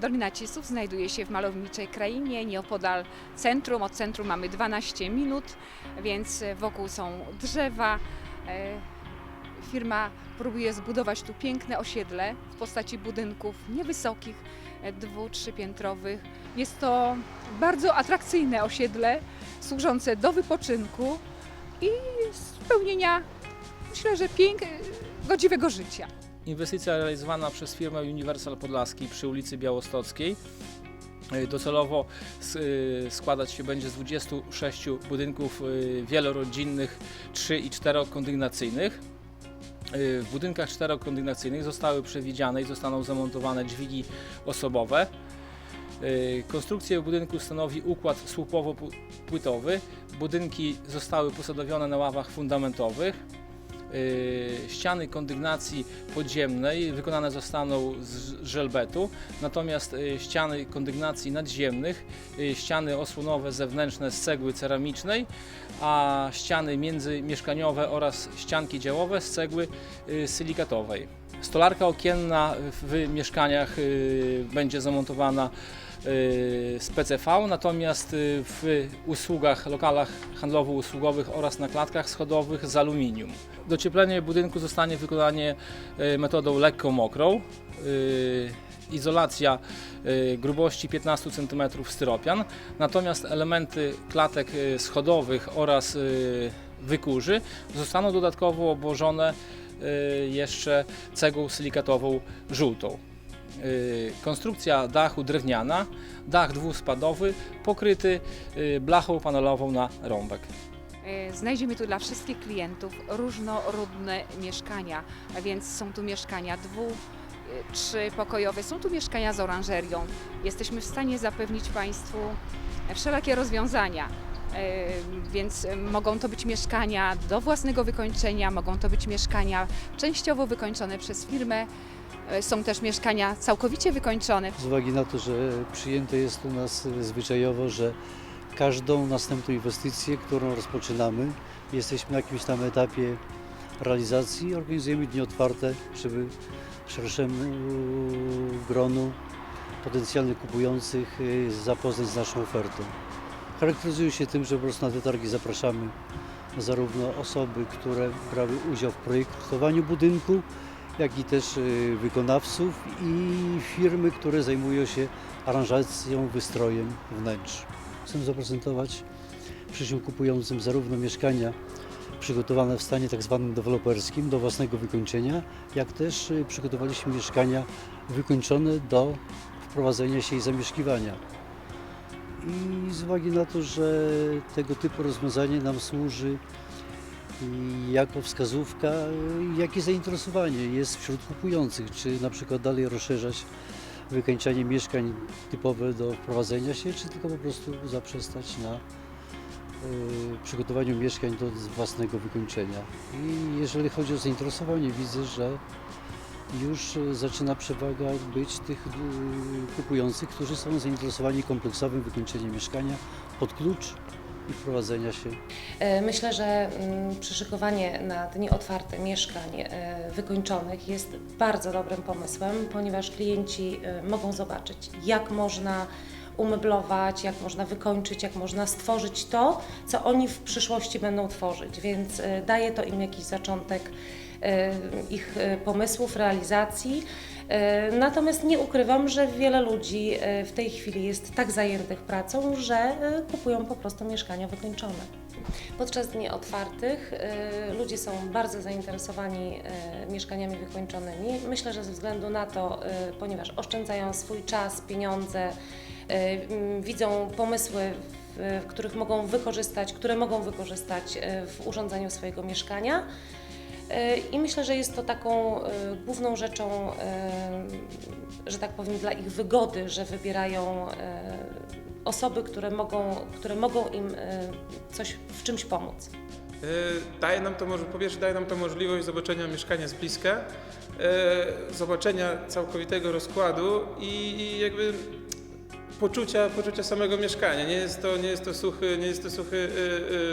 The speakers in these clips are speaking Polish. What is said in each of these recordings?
Dolina Cisów znajduje się w malowniczej krainie, nieopodal centrum. Od centrum mamy 12 minut, więc wokół są drzewa. E, Firma próbuje zbudować tu piękne osiedle w postaci budynków niewysokich, e, dwu-, trzypiętrowych. Jest to bardzo atrakcyjne osiedle, służące do wypoczynku i spełnienia, myślę, że pięk, godziwego życia. Inwestycja realizowana przez firmę Universal Podlaski przy ulicy Białostockiej. Y, Docelowo y, składać się będzie z 26 budynków y, wielorodzinnych, 3 i 4-kondygnacyjnych. Y, W budynkach czterokondygnacyjnych zostały przewidziane i zostaną zamontowane dźwigi osobowe. Konstrukcję budynku stanowi układ słupowo-płytowy. Budynki zostały posadowione na ławach fundamentowych. Y, Ściany kondygnacji podziemnej wykonane zostaną z żelbetu, natomiast y, ściany kondygnacji nadziemnych, y, ściany osłonowe zewnętrzne z cegły ceramicznej, a ściany międzymieszkaniowe oraz ścianki działowe z cegły silikatowej. Stolarka okienna w mieszkaniach y, będzie zamontowana y, z PCV, natomiast y, w usługach, lokalach handlowo-usługowych oraz na klatkach schodowych z aluminium. Docieplenie budynku zostanie wykonane metodą lekko-mokrą. y, Izolacja grubości 15 cm styropian, natomiast elementy klatek schodowych oraz wykurzy zostaną dodatkowo obłożone jeszcze cegłą silikatową żółtą. Y, Konstrukcja dachu drewniana, dach dwuspadowy pokryty y, blachą panelową na rąbek. Znajdziemy tu dla wszystkich klientów różnorodne mieszkania, a więc są tu mieszkania dwu, trzypokojowe, są tu mieszkania z oranżerią. Jesteśmy w stanie zapewnić Państwu wszelakie rozwiązania. Więc mogą to być mieszkania do własnego wykończenia, mogą to być mieszkania częściowo wykończone przez firmę, e, są też mieszkania całkowicie wykończone. Z uwagi na to, że przyjęte jest u nas zwyczajowo, że każdą następną inwestycję, którą rozpoczynamy, jesteśmy na jakimś tam etapie realizacji, organizujemy dni otwarte, żeby szerszemu gronu potencjalnych kupujących e, zapoznać z naszą ofertą. Charakteryzują się tym, że po prostu na te targi zapraszamy zarówno osoby, które brały udział w projektowaniu budynku, jak i też y, wykonawców i firmy, które zajmują się aranżacją, wystrojem wnętrz. Chcę zaprezentować przyszłym kupującym zarówno mieszkania przygotowane w stanie tak zwanym deweloperskim do własnego wykończenia, jak też y, przygotowaliśmy mieszkania wykończone do wprowadzenia się i zamieszkiwania. I z uwagi na to, że tego typu rozwiązanie nam służy jako wskazówka, jakie zainteresowanie jest wśród kupujących, czy na przykład dalej rozszerzać wykańczanie mieszkań typowe do wprowadzenia się, czy tylko po prostu zaprzestać na y, przygotowaniu mieszkań do własnego wykończenia. I jeżeli chodzi o zainteresowanie, widzę, że już y, zaczyna przewaga być tych y, kupujących, którzy są zainteresowani kompleksowym wykończeniem mieszkania pod klucz i wprowadzenia się. E, Myślę, że mm, przyszykowanie na dni otwarte mieszkań e, wykończonych jest bardzo dobrym pomysłem, ponieważ klienci e, mogą zobaczyć, jak można umeblować, jak można wykończyć, jak można stworzyć to, co oni w przyszłości będą tworzyć, więc e, daje to im jakiś zaczątek e, ich e, pomysłów, realizacji. E, Natomiast nie ukrywam, że wiele ludzi e, w tej chwili jest tak zajętych pracą, że e, kupują po prostu mieszkania wykończone. Podczas dni otwartych e, ludzie są bardzo zainteresowani e, mieszkaniami wykończonymi. Myślę, że ze względu na to, e, ponieważ oszczędzają swój czas, pieniądze, e, widzą pomysły, których mogą wykorzystać, które mogą wykorzystać e, w urządzeniu swojego mieszkania. I myślę, że jest to taką e, główną rzeczą, e, że tak powiem, dla ich wygody, że wybierają e, osoby, które mogą, które mogą im coś w czymś pomóc. Daje nam to, po pierwsze, daje nam to możliwość zobaczenia mieszkania z bliska, zobaczenia całkowitego rozkładu i jakby poczucia, poczucia samego mieszkania. Nie jest to, nie jest to suchy, nie jest to suchy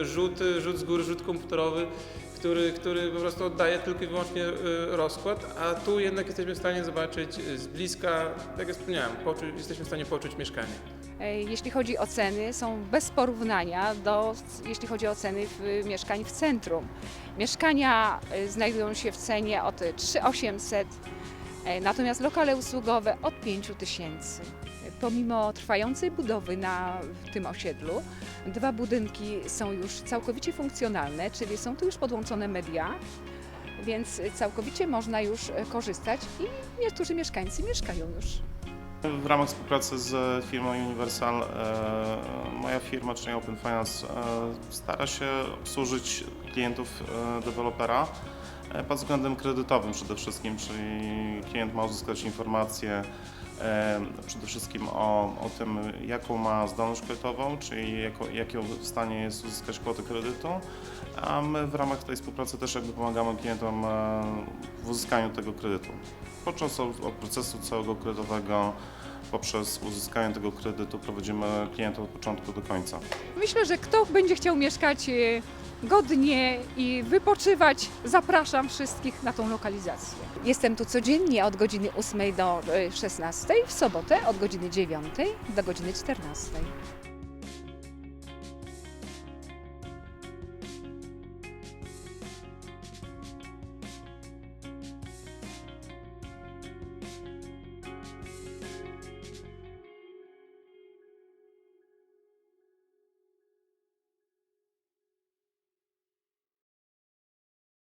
rzut, rzut z góry, rzut komputerowy, który, który po prostu oddaje tylko i wyłącznie y, rozkład, a tu jednak jesteśmy w stanie zobaczyć y, z bliska, tak jak wspomniałem, poczuć, jesteśmy w stanie poczuć mieszkanie. Jeśli chodzi o ceny, są bez porównania do, jeśli chodzi o ceny w, mieszkań w centrum. Mieszkania e, znajdują się w cenie od 3800, e, natomiast lokale usługowe od 5000. Pomimo trwającej budowy na tym osiedlu, dwa budynki są już całkowicie funkcjonalne, czyli są tu już podłączone media, więc całkowicie można już e, korzystać i niektórzy mieszkańcy mieszkają już. W ramach współpracy z firmą Universal, e, moja firma, czyli Open Finance, e, stara się obsłużyć klientów dewelopera pod względem kredytowym przede wszystkim, czyli klient ma uzyskać informacje przede wszystkim o, o tym, jaką ma zdolność kredytową, czyli jako, w stanie jest uzyskać kwotę kredytu, a my w ramach tej współpracy też jakby pomagamy klientom e, w uzyskaniu tego kredytu. Podczas od od procesu całego kredytowego poprzez uzyskanie tego kredytu prowadzimy klienta od początku do końca. Myślę, że kto będzie chciał mieszkać e, godnie i wypoczywać, zapraszam wszystkich na tą lokalizację. Jestem tu codziennie od godziny 8 do e, 16, w sobotę od godziny 9 do godziny 14.